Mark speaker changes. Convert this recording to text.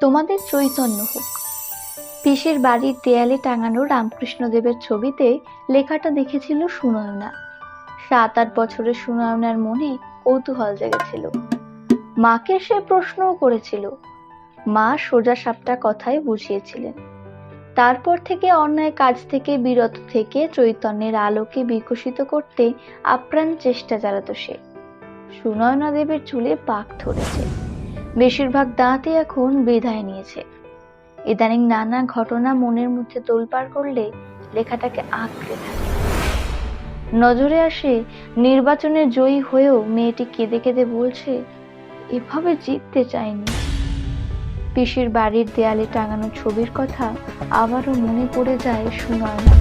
Speaker 1: তোমাদের চৈতন্য হোক। পিসির বাড়ির দেয়ালে টাঙানো রামকৃষ্ণদেবের ছবিতে লেখাটা দেখেছিল সুনয়না। সাত আট বছরের সুনয়নার মনে কৌতূহল জেগেছিল। মাকে সে প্রশ্নও করেছিল। মা সোজা সাপটা কথাই বুঝিয়েছিলেন। তারপর থেকে অন্যায় কাজ থেকে বিরত থেকে চৈতন্যের আলোকে বিকশিত করতে আপ্রাণ চেষ্টা চালাত সে। সুনয়না দেবের চুলে পাক ধরেছে। বেশিরভাগ দাঁতই এখন বিদায় নিয়েছে। ইদানিং নানা ঘটনা মনের মধ্যে তোলপাড় করলে লেখাটাকে আঁকড়ে থাকে। নজরে আসে নির্বাচনে জয়ী হয়েও মেয়েটি কেঁদে কেঁদে বলছে, এভাবে জিততে চায়নি পিসির বাড়ির দেয়ালে টাঙানো ছবির কথা আবারও মনে পড়ে যায় সুনয়নার